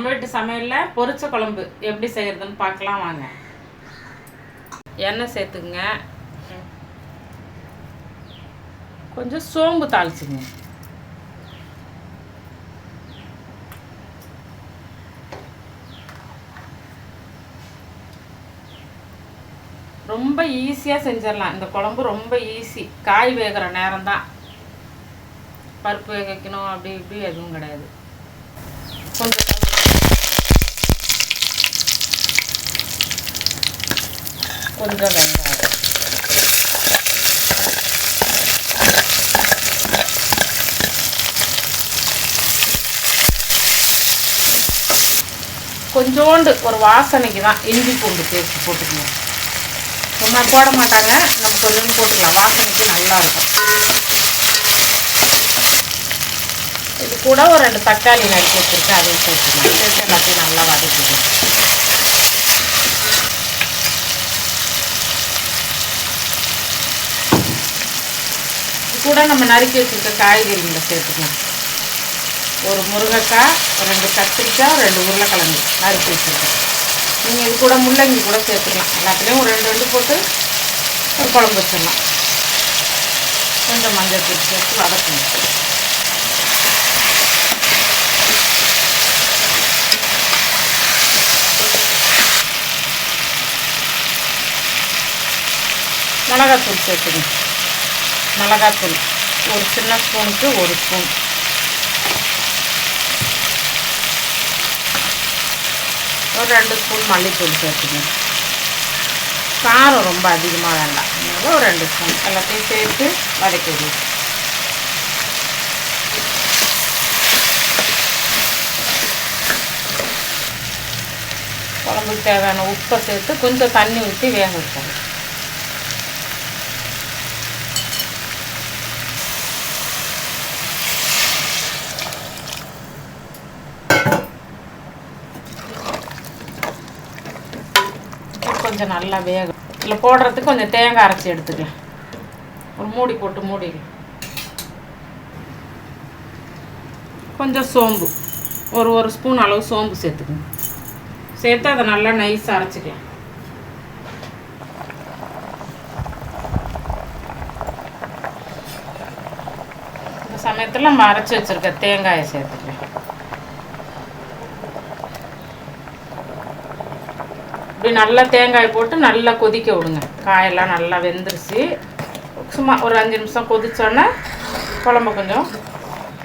நம்ம வீட்டு சமையலில் பொரிச்ச குழம்பு எப்படி செய்கிறதுன்னு பார்க்கலாம் வாங்க. எண்ணெய் சேர்த்துக்குங்க. கொஞ்சம் சோம்பு தாளிச்சுங்க. ரொம்ப ஈஸியாக செஞ்சிடலாம். இந்த குழம்பு ரொம்ப ஈஸி காய் வேகிற நேரம் தான் பருப்பு வேக வைக்கணும் அப்படி இப்படி எதுவும் கிடையாது. கொஞ்சம் கொஞ்சம் வெங்காயம். கொஞ்சோண்டு ஒரு வாசனைக்கு தான் இஞ்சி பூண்டு பேஸ்ட் போட்டுக்கணும். சும்மா போட மாட்டாங்க. நம்ம கொஞ்சம் போட்டுக்கலாம். வாசனைக்கு நல்லா இருக்கும். இது கூட ஒரு ரெண்டு தக்காளி நறுக்கி வச்சுருக்கேன். அதையும் சேர்த்துக்கலாம் சேர்த்து எல்லாத்தையும் நல்லா வதக்கிக்கலாம் கூட நம்ம நறுக்கி வச்சுருக்க காய்கறிகளை சேர்த்துக்கலாம். ஒரு முருங்கைக்காய் ரெண்டு கத்திரிக்காய் ரெண்டு உருளைக்கிழங்கு நறுக்கி வச்சுருக்கேன். நீங்கள் இது கூட முள்ளங்கி கூட சேர்த்துக்கலாம். எல்லாத்துலேயும் ஒரு ரெண்டு ரெண்டு போட்டு ஒரு குழம்பு வச்சிடலாம். கொஞ்சம் மஞ்சள் தூள் சேர்த்து வதக்கணும். மிளகாத்தூள் சேர்த்துக்கணும் மிளகாத்தூள். ஒரு சின்ன ஸ்பூனுக்கு ஒரு ஸ்பூன். ஒரு ரெண்டு ஸ்பூன் மல்லித்தூள் சேர்த்துக்கணும். காரம் ரொம்ப அதிகமாக வேண்டாம். அதனால ஒரு ரெண்டு ஸ்பூன். எல்லாத்தையும் சேர்த்து வதக்கிடுவோம் குழம்புக்கு தேவையான உப்பை சேர்த்து கொஞ்சம் தண்ணி ஊற்றி வேக வைக்கணும். கொஞ்சம் நல்லா வேகும். இதில் போடுறதுக்கு கொஞ்சம் தேங்காய் அரைச்சி எடுத்துக்கலாம் ஒரு மூடி போட்டு மூடி கொஞ்சம் சோம்பு. ஒரு ஒரு ஸ்பூன் அளவு சோம்பு சேர்த்துக்கணும் சேர்த்து அதை நல்லா நைஸாக அரைச்சிக்கலாம். இந்த சமயத்தில் நம்ம அரைச்சி வச்சுருக்க தேங்காயை சேர்த்துக்கலாம். இப்படி நல்லா தேங்காய் போட்டு நல்லா கொதிக்க விடுங்க. காயெல்லாம் நல்லா வெந்துருச்சு. சும்மா ஒரு அஞ்சு நிமிஷம் கொதிச்சோன்னே குழம்பு கொஞ்சம்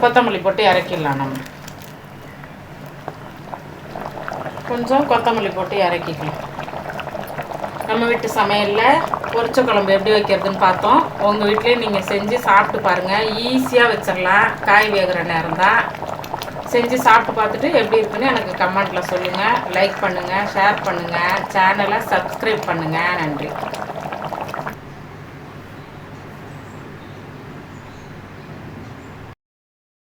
கொத்தமல்லி போட்டு இறக்கிடலாம் நம்ம. கொஞ்சம் கொத்தமல்லி போட்டு இறக்கிக்கலாம். நம்ம வீட்டு சமையலில் பொரிச்ச குழம்பு எப்படி வைக்கிறதுன்னு பார்த்தோம். உங்கள் வீட்லேயே நீங்கள் செஞ்சு சாப்பிட்டு பாருங்கள் ஈஸியாக வச்சிடலாம் காய் வேகிற நேரம் தான். செஞ்சு சாப்பிட்டு பார்த்துட்டு எப்படி இருக்குன்னு எனக்கு கமெண்ட்டில் சொல்லுங்கள் லைக் பண்ணுங்கள் ஷேர் பண்ணுங்கள் சேனலை சப்ஸ்கிரைப் பண்ணுங்கள் நன்றி.